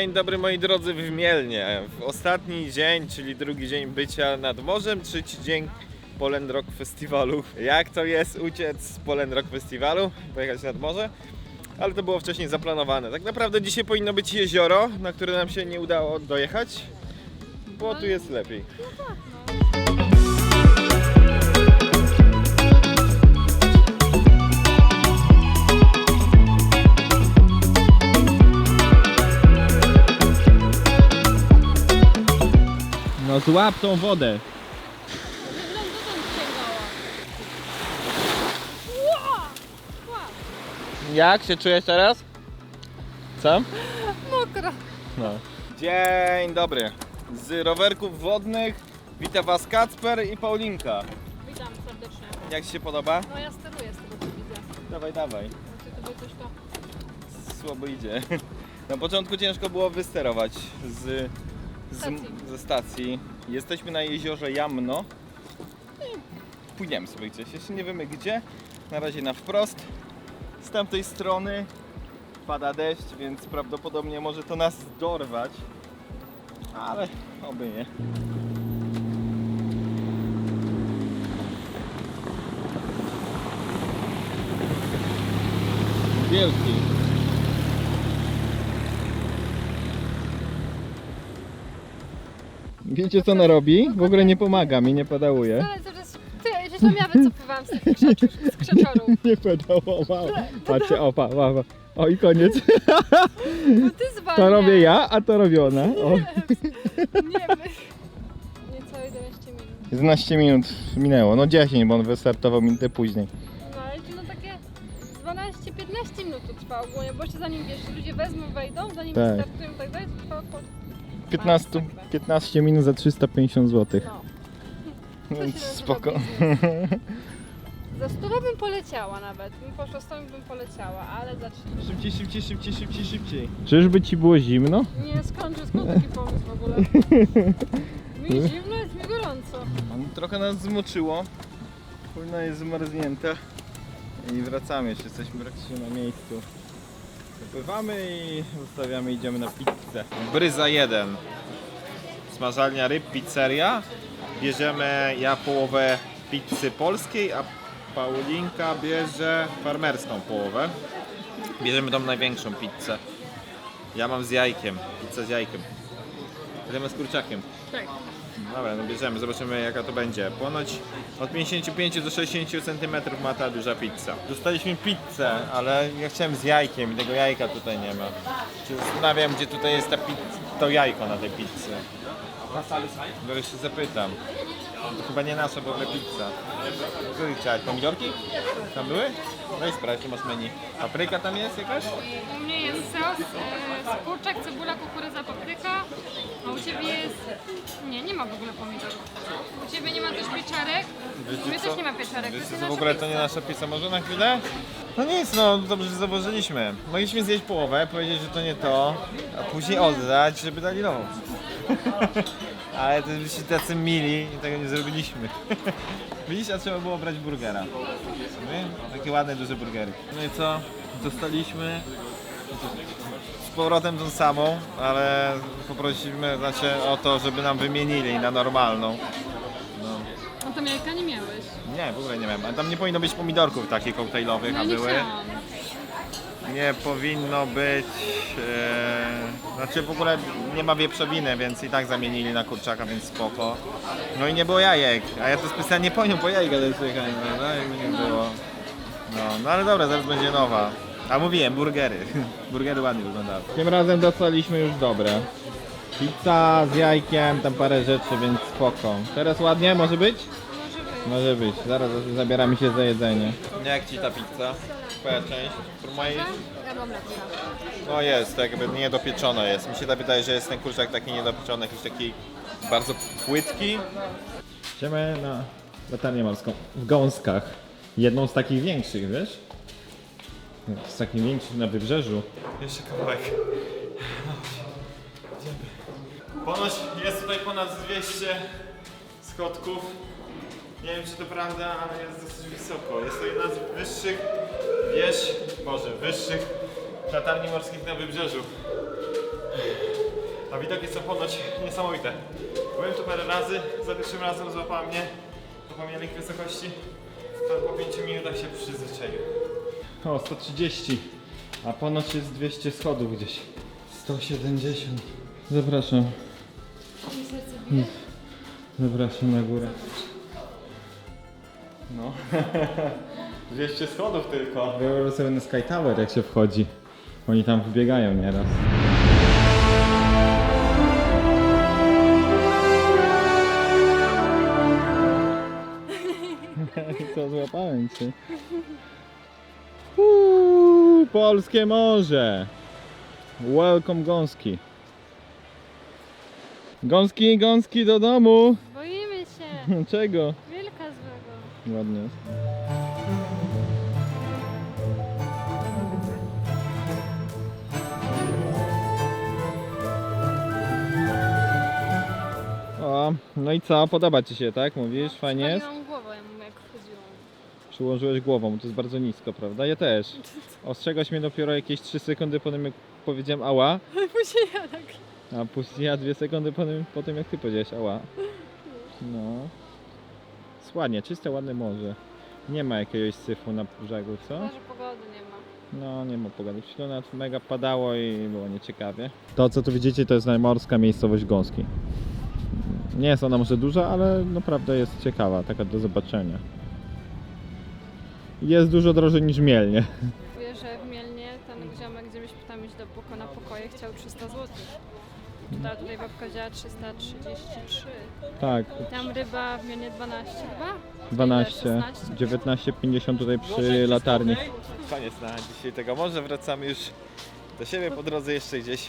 Dzień dobry moi drodzy w Mielnie. W ostatni dzień, czyli drugi dzień bycia nad morzem, trzeci dzień Poland Rock Festiwalu. Jak to jest uciec z Poland Rock Festiwalu, pojechać nad morze? Ale to było wcześniej zaplanowane. Tak naprawdę dzisiaj powinno być jezioro, na które nam się nie udało dojechać, bo tu jest lepiej. No złap tą wodę. Dotąd sięgała. Ła! Ła! Jak się czujesz teraz? Co? Mokra. No. Dzień dobry. Z rowerków wodnych witam Was Kacper i Paulinka. Witam serdecznie. Jak Ci się podoba? No ja steruję z tego co widzę. Dawaj, dawaj. Znaczy to było coś to... Słabo idzie. Na początku ciężko było wysterować z, z, ze stacji. Jesteśmy na jeziorze Jamno. I Pójdziemy sobie gdzieś. Jeszcze nie wiemy gdzie. Na razie na wprost. Z tamtej strony pada deszcz, więc prawdopodobnie może to nas dorwać. Ale oby nie. Wielki. Wiecie co ona robi? W ogóle nie pomaga mi, nie pedałuje. Ale zaraz... Ty, mam ja wycofywałam z tych krzaczów, z krzaczorów. Nie pedałował. Patrzcie, opa, opa. O i koniec. No ty. To robię ja, a to robi ona. O. Nie, my... Niecałe 11 minut. 11 minut minęło, no 10, bo on wystartował minutę później. No ale no takie 12-15 minut to trwa ogólnie, bo jeszcze zanim wiesz, ludzie wezmą, wejdą, zanim Tak. wystartują tak dalej, to trwa około... 15, 15 minut za 350 zł. No. Więc nazywa spoko. Za stówę bym poleciała nawet. Bym poszła z tobą bym poleciała, ale za trzy- Szybciej, szybciej, szybciej, szybciej, szybciej. Czyżby ci było zimno? Nie skończę, skąd taki pomysł w ogóle? Mi zimno, jest mi gorąco. Trochę nas zmoczyło. Kulna jest zmarznięta. I wracamy, jeszcze jesteśmy praktycznie na miejscu. Zapływamy i ustawiamy, idziemy na pizzę. Bryza 1. Smażalnia ryb, pizzeria. Bierzemy ja połowę pizzy polskiej, a Paulinka bierze farmerską połowę. Bierzemy tą największą pizzę. Ja mam z jajkiem, pizza z jajkiem. Będziemy z kurczakiem. Tak. Dobra, no bierzemy, zobaczymy jaka to będzie. Ponoć od 55 do 60 cm ma ta duża pizza. Dostaliśmy pizzę, ale ja chciałem z jajkiem i tego jajka tutaj nie ma. Się zastanawiam, gdzie tutaj jest ta pizza, to jajko na tej pizzy. Zaraz się zapytam. To chyba nie nasza w ogóle pizza. Co ty chciałeś? Pomidorki? Tam były? Weź sprawdź, tu masz menu. Papryka tam jest jakaś? U mnie jest sos, e, kurczak, cebula, kukurydza. A u ciebie jest... Nie, nie ma w ogóle pomidorów. U ciebie nie ma też pieczarek. U mnie też nie ma pieczarek. Co, w ogóle to nie nasza pizza, może na chwilę? No nic, no dobrze, że zauważyliśmy. Mogliśmy zjeść połowę, powiedzieć, że to nie to, a później oddać, żeby dali nową. Ale to byliście tacy mili i tego nie zrobiliśmy. Widzisz, a trzeba było brać burgera. Nie? Takie ładne, duże burgery. No i co? Dostaliśmy z powrotem tą samą, ale poprosiliśmy znaczy, o to, żeby nam wymienili na normalną. No. No to jajka nie miałeś. Nie, w ogóle nie wiem. A tam nie powinno być pomidorków takich koktajlowych, No a nie były. chciałam. Nie powinno być. E, znaczy w ogóle nie ma wieprzowiny, więc i tak zamienili na kurczaka, więc spoko. No i nie było jajek, a ja to specjalnie po nią po jajka też przyjechałem, no i nie było. No, no ale dobra, zaraz będzie nowa. A mówiłem, burgery. Burgery ładnie wyglądały. Tym razem dostaliśmy już dobre. Pizza z jajkiem, tam parę rzeczy, więc spoko. Teraz ładnie może być? Może być. Może być, zaraz zabieramy się za jedzenie. Jak ci ta pizza? Twoja część? Mojej? No jest, tak jakby niedopieczona jest. Mi się tak wydaje, że jest ten kurczak taki niedopieczony, jakiś taki bardzo płytki. Idziemy na latarnię morską w Gąskach. Jedną z takich większych, wiesz? Z takich większych na wybrzeżu. Jeszcze kawałek. Ponoć jest tutaj ponad 200 schodków. Nie wiem czy to prawda, ale jest dosyć wysoko. Jest to jedna z wyższych wież, Boże, wyższych latarni morskich na wybrzeżu. A widoki są ponoć niesamowite. Byłem tu parę razy, za pierwszym razem złapała mnie do pomiernych wysokości. To po 5 minutach się przyzwyczaiłem. O, 130. A ponoć jest 200 schodów gdzieś. 170. Zapraszam. Mi serce bije. Zapraszam na górę. No. 200 schodów tylko. Wyobraź sobie na Sky Tower jak się wchodzi. Oni tam wbiegają nieraz. Co złapałem cię? Uuu, polskie morze. Welcome gąski. Gąski, gąski do domu. Boimy się. Czego? Wilka złego. Ładnie. O, no i co? Podoba Ci się, tak? Mówisz? Fajnie jest? Głowę. Przyłożyłeś głową, to jest bardzo nisko, prawda? Ja też. Ostrzegłeś mnie dopiero jakieś 3 sekundy po tym, jak powiedziałem ała, Później ja tak. a później ja 2 sekundy po tym, po tym jak Ty powiedziałeś ała. No. Ładnie, czyste, ładne morze. Nie ma jakiegoś syfu na brzegu, co? Chyba, że pogody nie ma. No, nie ma pogody. Śląsku mega padało i było nieciekawie. To, co tu widzicie, to jest najmorska miejscowość Gąski. Nie jest ona może duża, ale naprawdę jest ciekawa, taka do zobaczenia. Jest dużo drożej niż Mielnie. Czuję, że w Mielnie ten ziomek, gdzie myśmy tam iść do poko na pokoje, chciał 300 zł. Tutaj, tutaj babka wzięła 333. Tak, Tam ryba w Mielnie 12 chyba? 12, 16? 19,50 tutaj przy latarni. Koniec na dzisiaj tego. Może wracamy już do siebie po drodze jeszcze gdzieś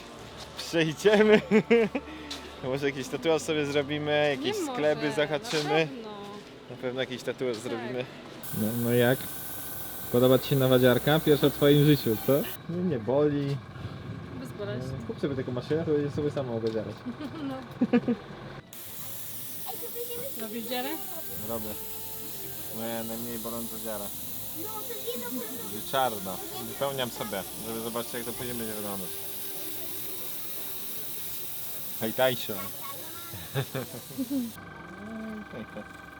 przejdziemy. Może jakiś tatuaż sobie zrobimy, jakieś Nie sklepy może, zahaczymy. Na pewno. Na pewno jakiś tatuaż Tak. zrobimy. No, no jak? Podoba Ci się nawadziarka? Pierwsza w Twoim życiu, co? Nie, nie boli. Bezboleśnie. Kup sobie taką maszynę, to będziesz sobie sama mogła dziarać. No. Robisz dziarę? Robię. Moja najmniej boląca dziara. Będzie czarna. Wypełniam sobie, żeby zobaczyć jak to później będzie wyglądać. Hej Tajsio.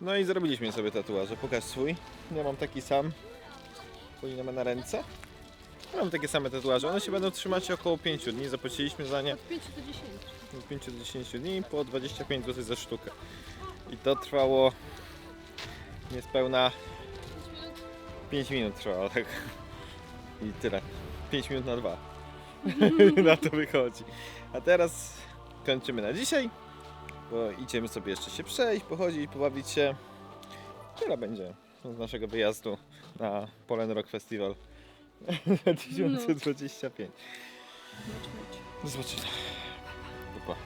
No i zrobiliśmy sobie tatuaże. Pokaż swój. Ja mam taki sam. Polina ma na ręce. Ja mam takie same tatuaże. One się będą trzymać około 5 dni. Zapłaciliśmy za nie Od 5 do 10. od 5 do 10 dni po 25 zł za sztukę. I to trwało niespełna 5 minut trwało, tak. I tyle. 5 minut na dwa. na to wychodzi. A teraz kończymy na dzisiaj, bo idziemy sobie jeszcze się przejść, pochodzić, pobawić się. Tyle będzie z naszego wyjazdu na Polen Rock Festival 2025. Do zobaczenia.